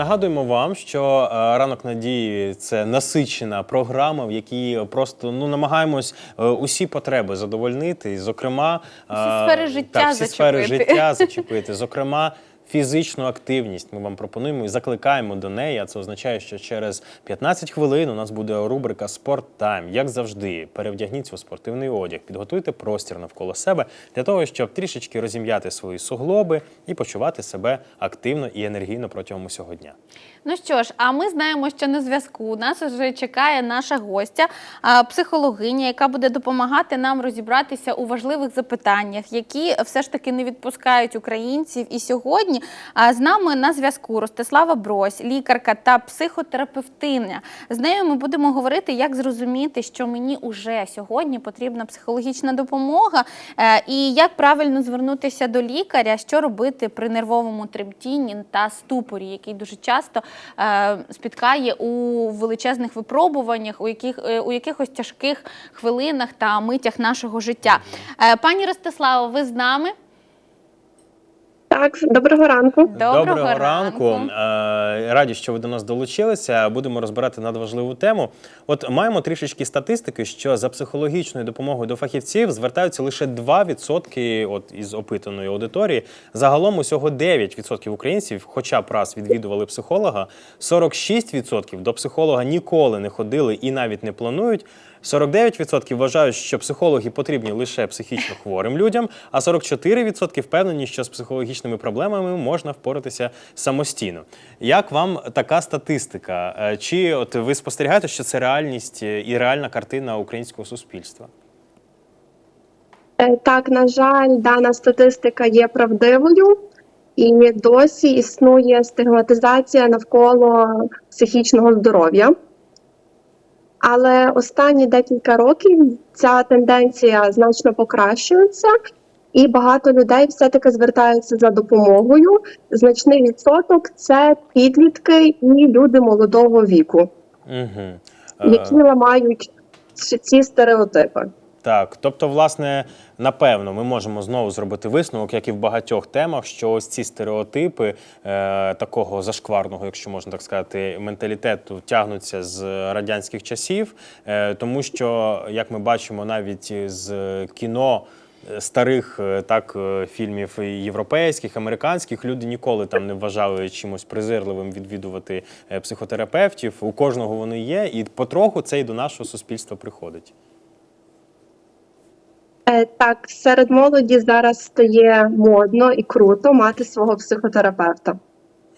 Нагадуємо вам, що е, ранок надії це насичена програма, в якій просто ну намагаємось е, усі потреби задовольнити. Зокрема, е, Всі сфери життя так, всі сфери життя зачепити. Зокрема. Фізичну активність ми вам пропонуємо і закликаємо до неї. А це означає, що через 15 хвилин у нас буде рубрика Спорт Тайм. Як завжди, перевдягніться у спортивний одяг, підготуйте простір навколо себе для того, щоб трішечки розім'яти свої суглоби і почувати себе активно і енергійно протягом усього дня. Ну що ж, а ми знаємо, що на зв'язку нас вже чекає наша гостя, психологиня, яка буде допомагати нам розібратися у важливих запитаннях, які все ж таки не відпускають українців. І сьогодні з нами на зв'язку Ростислава Брось, лікарка та психотерапевтиня. З нею ми будемо говорити, як зрозуміти, що мені уже сьогодні потрібна психологічна допомога, е, і як правильно звернутися до лікаря, що робити при нервовому тремтінні та ступорі, який дуже часто е, спіткає у величезних випробуваннях, у яких е, у якихось тяжких хвилинах та митях нашого життя. Пані Ростиславо, ви з нами? Так, доброго ранку. Доброго ранку. ранку. Е, Раді, що ви до нас долучилися. Будемо розбирати надважливу тему. От маємо трішечки статистики, що за психологічною допомогою до фахівців звертаються лише 2% от із опитаної аудиторії. Загалом усього 9% українців, хоча б раз відвідували психолога, 46% до психолога ніколи не ходили і навіть не планують. 49% вважають, що психологи потрібні лише психічно хворим людям, а 44% впевнені, що з психологічними проблемами можна впоратися самостійно. Як вам така статистика? Е, Чи от ви спостерігаєте, що це реальність е, і реальна картина українського суспільства? Е, Так, на жаль, дана статистика є правдивою, і досі існує стигматизація навколо психічного здоров'я. Але останні декілька років ця тенденція значно покращується, і багато людей все-таки звертаються за допомогою. Значний відсоток це підлітки і люди молодого віку, Угу. які ламають ці- ці стереотипи. Так, тобто, власне, напевно, ми можемо знову зробити висновок, як і в багатьох темах, що ось ці стереотипи е, такого зашкварного, якщо можна так сказати, менталітету тягнуться з радянських часів, е, тому що, як ми бачимо, навіть з кіно. е, Старих е, так е, фільмів європейських, американських люди ніколи там не вважали чимось презирливим відвідувати психотерапевтів. У кожного вони є, і потроху це і до нашого суспільства приходить. Е, Так, серед молоді зараз стає модно і круто мати свого психотерапевта.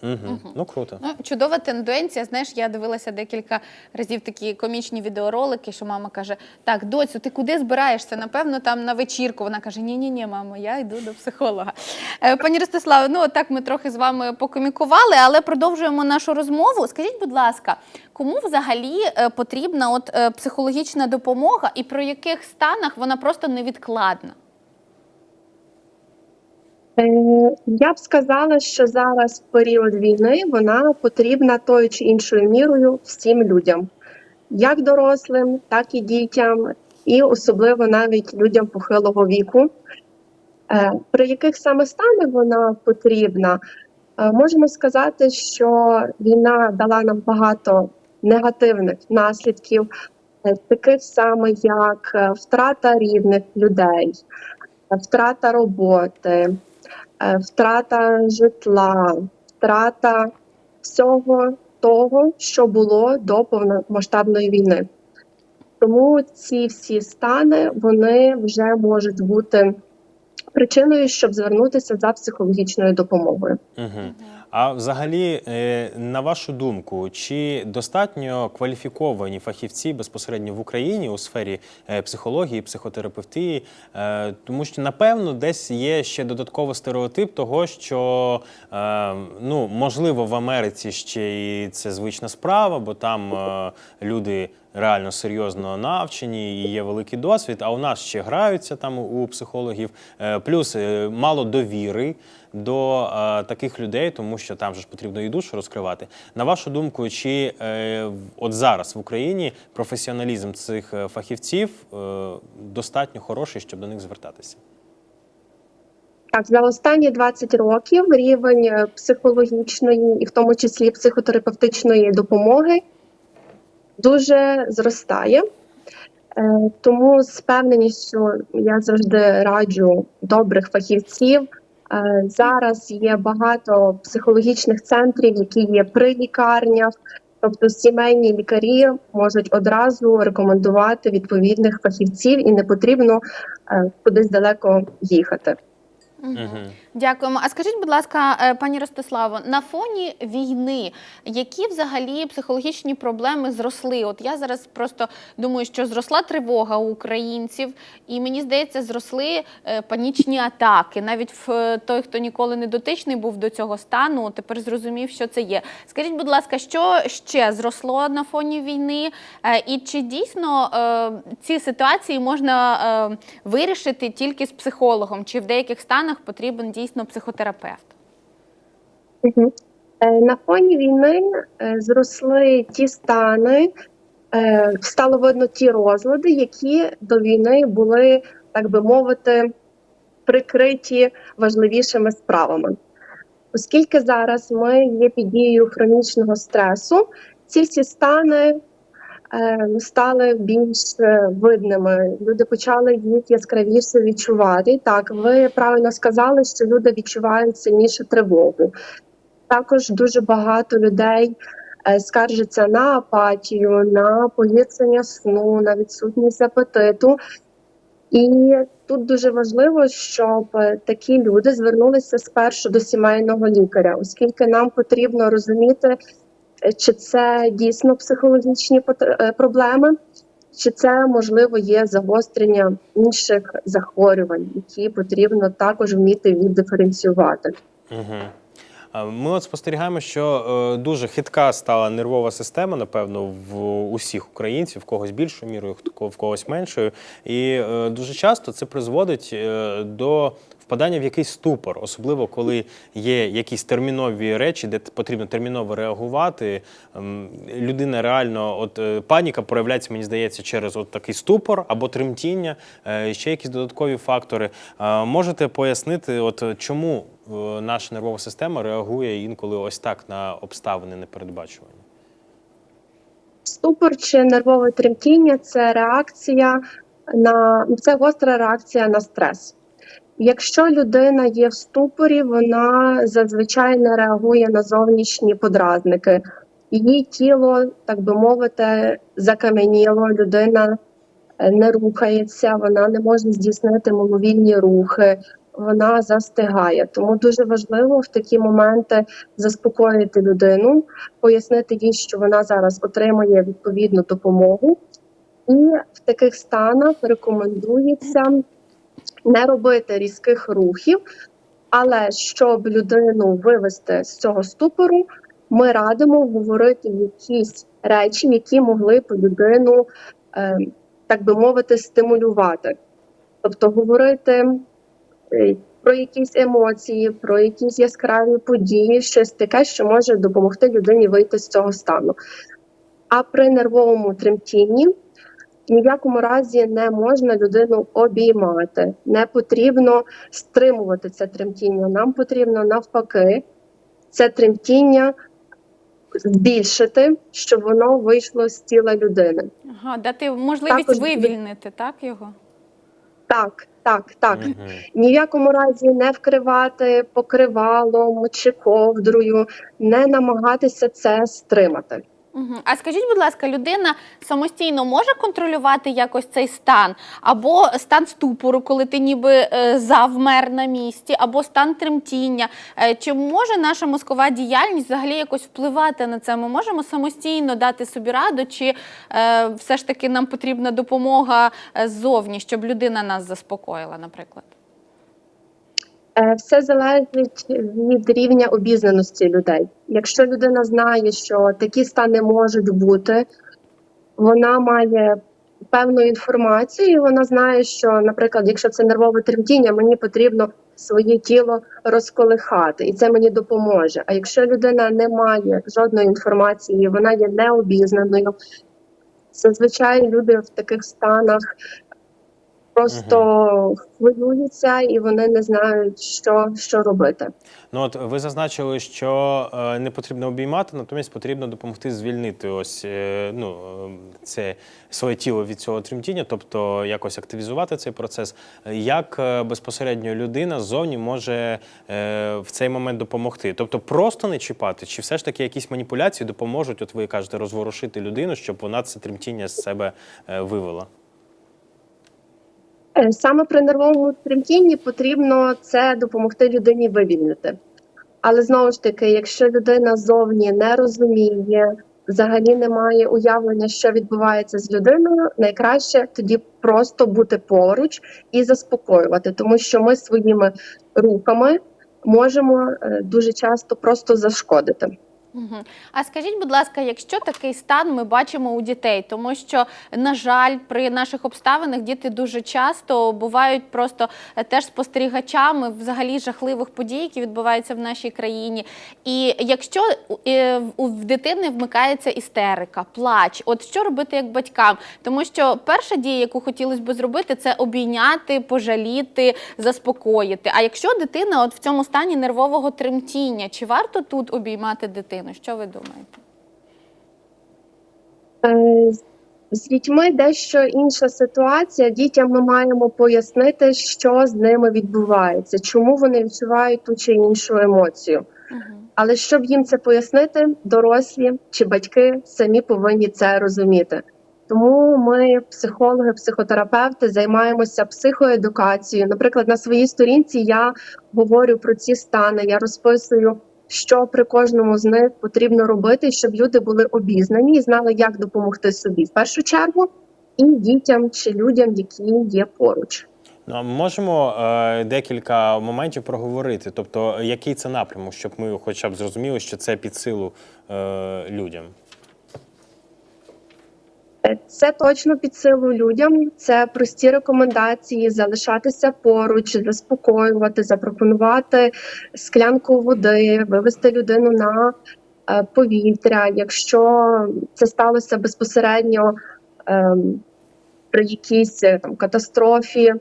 Угу. Ну круто. Ну, чудова тенденція. Знаєш, я дивилася декілька разів такі комічні відеоролики, що мама каже: Так, доцю, ти куди збираєшся? Напевно, там на вечірку. Вона каже: Ні, ні, ні, мамо, я йду до психолога. Е, Пані Ростиславе, ну так ми трохи з вами покомікували, але продовжуємо нашу розмову. Скажіть, будь ласка, кому взагалі е, потрібна от е, психологічна допомога і про яких станах вона просто невідкладна? Е, Я б сказала, що зараз період війни вона потрібна тою чи іншою мірою всім людям, як дорослим, так і дітям, і особливо навіть людям похилого віку. Е, При яких саме станах вона потрібна, Е, можемо сказати, що війна дала нам багато негативних наслідків, таких саме як втрата рідних людей, втрата роботи, втрата житла, втрата всього того, що було до повномасштабної війни. Тому ці всі стани вони вже можуть бути причиною, щоб звернутися за психологічною допомогою. Угу. А взагалі, е, на вашу думку, чи достатньо кваліфіковані фахівці безпосередньо в Україні у сфері е, психології, психотерапевтії? Е, Тому що напевно десь є ще додатковий стереотип того, що ну можливо в Америці ще і це звична справа, бо там люди. Реально серйозно навчені і є великий досвід. А у нас ще граються там у психологів. Е, Плюс е, мало довіри до е, таких людей, тому що там же ж потрібно і душу розкривати. На вашу думку, чи от зараз в Україні професіоналізм цих фахівців достатньо хороший, щоб до них звертатися? Так, за останні 20 років рівень психологічної і в тому числі психотерапевтичної допомоги дуже зростає. Е, Тому з впевненістю я завжди раджу добрих фахівців. Е, Зараз є багато психологічних центрів, які є при лікарнях. Тобто сімейні лікарі можуть одразу рекомендувати відповідних фахівців і не потрібно е, кудись далеко їхати. Мгм. Дякуємо. А скажіть, будь ласка, е, пані Ростиславо, на фоні війни, які взагалі психологічні проблеми зросли? От я зараз просто думаю, що зросла тривога у українців, і мені здається, зросли е, панічні атаки. Навіть в е, той, хто ніколи не дотичний був до цього стану, тепер зрозумів, що це є. Скажіть, будь ласка, що ще зросло на фоні війни? І чи дійсно ці ситуації можна вирішити тільки з психологом? Чи в деяких станах потрібен дійсно психотерапевт? Мгм. Е, На фоні війни е, зросли ті стани, е, стало видно ті розлади, які до війни були, так би мовити, прикриті важливішими справами. Оскільки зараз ми є під дією хронічного стресу, ці всі стани стали більш е, видними. Люди почали їх яскравіше відчувати. Так, ви правильно сказали, що люди відчувають сильніше тривогу. Також дуже багато людей е, скаржаться на апатію, на погіршення сну, на відсутність апетиту. І тут дуже важливо, щоб е, такі люди звернулися спершу до сімейного лікаря, оскільки нам потрібно розуміти, е, чи це дійсно психологічні е, проблеми, чи це можливо є загострення інших захворювань, які потрібно також вміти віддиференціювати. А Ми от спостерігаємо, що е, дуже хитка стала нервова система, напевно, в усіх українців, в когось більшою мірою, в когось меншою. І е, дуже часто це призводить е, до впадання в якийсь ступор, особливо коли є якісь термінові речі, де потрібно терміново реагувати. Ем, Людина реально, от е, паніка проявляється, мені здається, через от такий ступор або тремтіння, е, ще якісь додаткові фактори. Е, Можете пояснити, от чому наша нервова система реагує інколи ось так на обставини непередбачувані? Ступор чи нервове тремтіння це реакція на це гостра реакція на стрес. Якщо людина є в ступорі, вона зазвичай не реагує на зовнішні подразники. Її тіло, так би мовити, закам'яніло, людина е, не рухається, вона не може здійснити мимовільні рухи, вона застигає. Тому дуже важливо в такі моменти заспокоїти людину, пояснити їй, що вона зараз отримує відповідну допомогу, і в таких станах рекомендується не робити різких рухів, але щоб людину вивести з цього ступору, ми радимо говорити якісь речі, які могли б людину, е, так би мовити, стимулювати. Тобто говорити е, про якісь емоції, про якісь яскраві події, щось таке, що може допомогти людині вийти з цього стану. А при нервовому тремтінні ні в якому разі не можна людину обіймати, не потрібно стримувати це тремтіння. Нам потрібно навпаки це тремтіння збільшити, щоб воно вийшло з тіла людини. Ага, дати можливість Також- вивільнити так його. Так, так, так. Мгм. Ні в якому разі не вкривати покривалом чи ковдрою, не намагатися це стримати. Угу. А скажіть, будь ласка, людина самостійно може контролювати якось цей стан, або стан ступору, коли ти ніби е, завмер на місці, або стан тремтіння. Е, чи може наша мозкова діяльність взагалі якось впливати на це? Ми можемо самостійно дати собі раду, чи е, все ж таки нам потрібна допомога е, ззовні, щоб людина нас заспокоїла, наприклад? Е, Все залежить від рівня обізнаності людей. Якщо людина знає, що такі стани можуть бути, вона має певну інформацію, і вона знає, що, наприклад, якщо це нервове тремтіння, мені потрібно своє тіло розколихати, і це мені допоможе. А якщо людина не має жодної інформації, вона є необізнаною, зазвичай люди в таких станах просто хвилюються і вони не знають, що, що робити. Ну от ви зазначили, що е, не потрібно обіймати, натомість потрібно допомогти звільнити ось е, ну е, це своє тіло від цього тремтіння, тобто якось активізувати цей процес. Як е, безпосередньо людина ззовні може е, в цей момент допомогти? Тобто просто не чіпати, чи все ж таки якісь маніпуляції допоможуть? От ви кажете, розворушити людину, щоб вона це тремтіння з себе е, вивела? Е, Саме при нервовому тремтінні потрібно це допомогти людині вивільнити. Але знову ж таки, якщо людина зовні не розуміє, взагалі не має уявлення, що відбувається з людиною, найкраще тоді просто бути поруч і заспокоювати, тому що ми своїми рухами можемо е, дуже часто просто зашкодити. А скажіть, будь ласка, якщо такий стан ми бачимо у дітей, тому що, на жаль, при наших обставинах діти дуже часто бувають просто е, теж спостерігачами взагалі жахливих подій, які відбуваються в нашій країні. І якщо е, в дитини вмикається істерика, плач, от що робити як батькам? Тому що перша дія, яку хотілося б зробити, це обійняти, пожаліти, заспокоїти. А якщо дитина от в цьому стані нервового тремтіння, чи варто тут обіймати дитину? Що ви думаєте? Е, з- З дітьми дещо інша ситуація. Дітям ми маємо пояснити, що з ними відбувається, чому вони відчувають ту чи іншу емоцію. Угу. Але щоб їм це пояснити, дорослі чи батьки самі повинні це розуміти. Тому ми, психологи, психотерапевти, займаємося психоедукацією. Наприклад, на своїй сторінці я говорю про ці стани, я розписую, що при кожному з них потрібно робити, щоб люди були обізнані і знали, як допомогти собі в першу чергу, і дітям чи людям, які є поруч. Ну, можемо е, декілька моментів проговорити. Тобто, який це напрямок, щоб ми хоча б зрозуміли, що це під силу е, людям. Це точно під силу людям. Це прості рекомендації: залишатися поруч, заспокоювати, запропонувати склянку води, вивести людину на е, повітря. Якщо це сталося безпосередньо ем, при якійсь е, там катастрофі,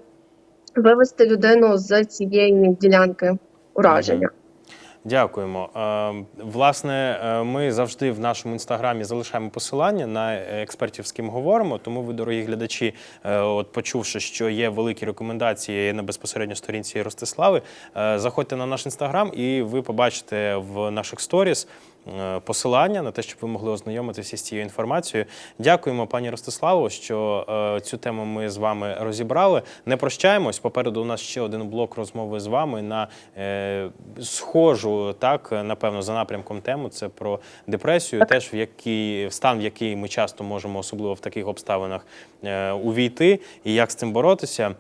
вивести людину з цієї ділянки ураження. Дякуємо. Е, Власне, е, ми завжди в нашому інстаграмі залишаємо посилання на експертів, з ким говоримо. Тому ви, дорогі глядачі, е, от почувши, що є великі рекомендації на безпосередньо сторінці Ростислави, заходьте на наш інстаграм, і ви побачите в наших сторіс. Е, Посилання на те, щоб ви могли ознайомитися з цією інформацією. Дякуємо, пані Ростиславо, що е, цю тему ми з вами розібрали. Не прощаємось. Попереду у нас ще один блок розмови з вами на е, схожу, так напевно, за напрямком тему. Це про депресію, теж в який стан, в який ми часто можемо, особливо в таких обставинах, увійти і як з цим боротися.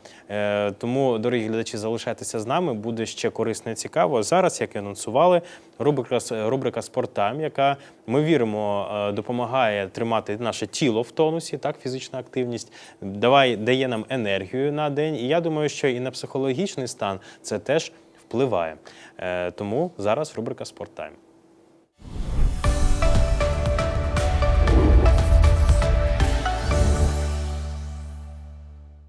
Тому, дорогі глядачі, залишайтеся з нами. Буде ще корисно і цікаво. Зараз, як і анонсували, рубрика рубрика Спорттайм, яка ми віримо, е, допомагає тримати наше тіло в тонусі, так, фізична активність, давай дає нам енергію на день. І я думаю, що і на психологічний стан це теж впливає. Е, Тому зараз рубрика Спорттайм.